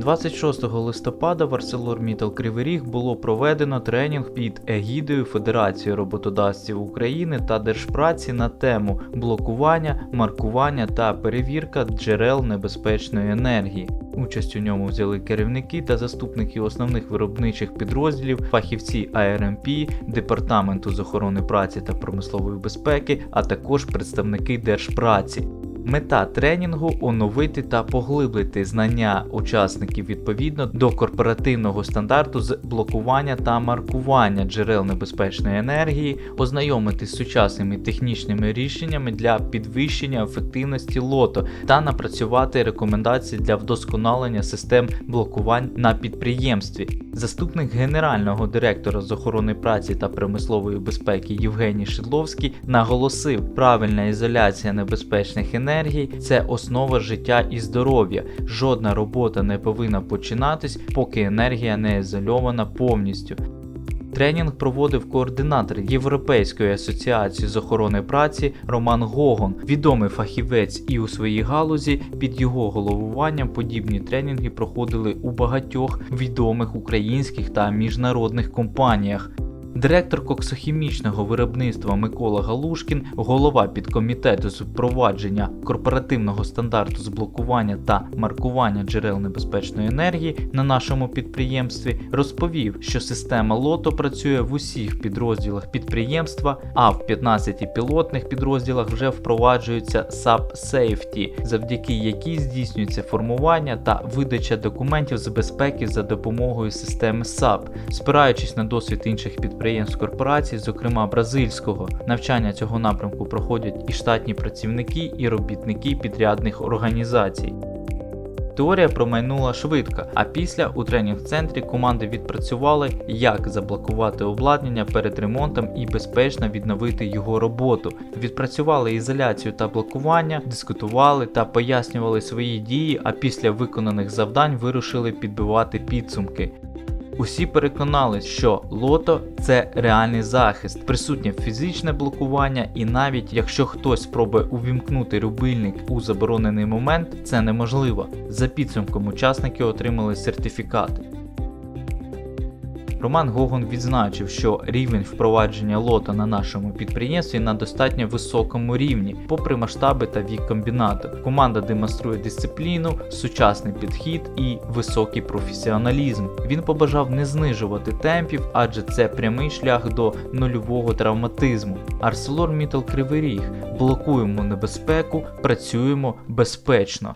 26 листопада в ArcelorMittal Кривий Ріг було проведено тренінг під егідою Федерації роботодавців України та Держпраці на тему блокування, маркування та перевірка джерел небезпечної енергії. Участь у ньому взяли керівники та заступники основних виробничих підрозділів, фахівці АРМП, Департаменту з охорони праці та промислової безпеки, а також представники Держпраці. Мета тренінгу оновити та поглибити знання учасників відповідно до корпоративного стандарту з блокування та маркування джерел небезпечної енергії, ознайомити з сучасними технічними рішеннями для підвищення ефективності лото та напрацювати рекомендації для вдосконалення систем блокувань на підприємстві. Заступник генерального директора з охорони праці та промислової безпеки Євгеній Шидловський наголосив, правильна ізоляція небезпечних енергій це основа життя і здоров'я. Жодна робота не повинна починатись, поки енергія не ізольована повністю. Тренінг проводив координатор Європейської асоціації з охорони праці Роман Гогон, відомий фахівець і у своїй галузі. Під його головуванням подібні тренінги проходили у багатьох відомих українських та міжнародних компаніях. Директор коксохімічного виробництва Микола Галушкін, голова підкомітету з впровадження корпоративного стандарту з блокування та маркування джерел небезпечної енергії на нашому підприємстві, розповів, що система лото працює в усіх підрозділах підприємства, а в 15 пілотних підрозділах вже впроваджується SAP Safety, завдяки якій здійснюється формування та видача документів з безпеки за допомогою системи SAP, спираючись на досвід інших підприємств корпорацій, зокрема бразильського. Навчання цього напрямку проходять і штатні працівники, і робітники підрядних організацій. Теорія промайнула швидко, а після у тренінг-центрі команди відпрацювали, як заблокувати обладнання перед ремонтом і безпечно відновити його роботу. Відпрацювали ізоляцію та блокування, дискутували та пояснювали свої дії, а після виконаних завдань вирушили підбивати підсумки. Усі переконались, що лото це реальний захист, присутнє фізичне блокування, і навіть якщо хтось спробує увімкнути рубильник у заборонений момент, це неможливо. За підсумком учасники отримали сертифікати. Роман Гогон відзначив, що рівень впровадження лота на нашому підприємстві на достатньо високому рівні, попри масштаби та вік комбінату. Команда демонструє дисципліну, сучасний підхід і високий професіоналізм. Він побажав не знижувати темпів, адже це прямий шлях до нульового травматизму. ArcelorMittal Кривий Ріг. Блокуємо небезпеку, працюємо безпечно.